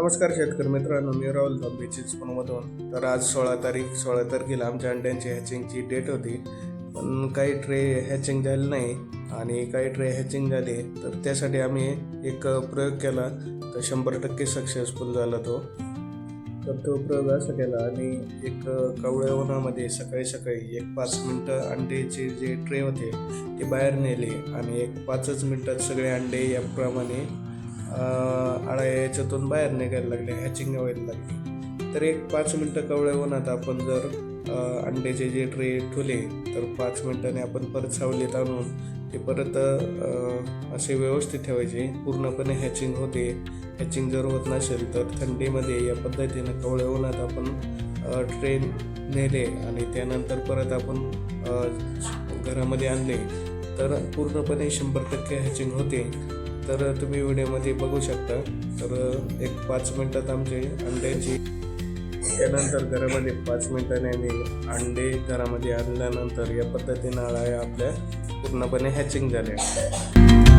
नमस्कार शेतकरी मित्रांनो मी राहुल धांबेचीच पुण्यामधून तर आज सोळा तारीख सोळा तारखेला आमच्या अंड्यांची हॅचिंगची डेट होती. पण काही ट्रे हॅचिंग झाले नाही आणि काही ट्रे हॅचिंग झाले. तर त्यासाठी आम्ही एक प्रयोग केला. तर शंभर टक्के सक्सेसफुल झाला तो. तर तो प्रयोग असा केला आणि एक कावळ्या उन्हामध्ये सकाळी सकाळी एक पाच मिनटं अंड्याचे जे ट्रे होते ते बाहेर नेले आणि एक पाचच मिनटात सगळे अंडे याप्रमाणे अं, याच्यातून बाहेर निघायला लागले हॅचिंग व्हायला लागली. तर एक पाच मिनटं कवळे उन्हात आपण जर अंड्याचे जे ट्रे ठेवले तर पाच मिनटाने आपण परत सावलीत आणून ते परत असे व्यवस्थित ठेवायचे. पूर्णपणे हॅचिंग होते. हॅचिंग जर होत नसेल तर थंडीमध्ये या पद्धतीनं कवळे उन्हात आपण ट्रेन नेले आणि त्यानंतर परत आपण घरामध्ये आणले. तर पूर्णपणे शंभर टक्के हॅचिंग होते. तर तुम्ही व्हिडिओमध्ये बघू शकता. तर एक पाच मिनटात आमचे अंड्याची त्यानंतर घरामध्ये पाच मिनिटाने आम्ही अंडे घरामध्ये आणल्यानंतर या पद्धतीनं आळ्या आपल्या पूर्णपणे हॅचिंग झाल्या.